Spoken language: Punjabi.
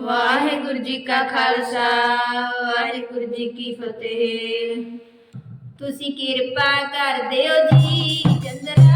ਵਾਹਿਗੁਰੂ ਜੀ ਕਾ ਖਾਲਸਾ ਵਾਹਿਗੁਰੂ ਜੀ ਕੀ ਫਤਿਹ। ਤੁਸੀਂ ਕਿਰਪਾ ਕਰ ਦਿਓ ਜੀ ਚੰਦਰਾ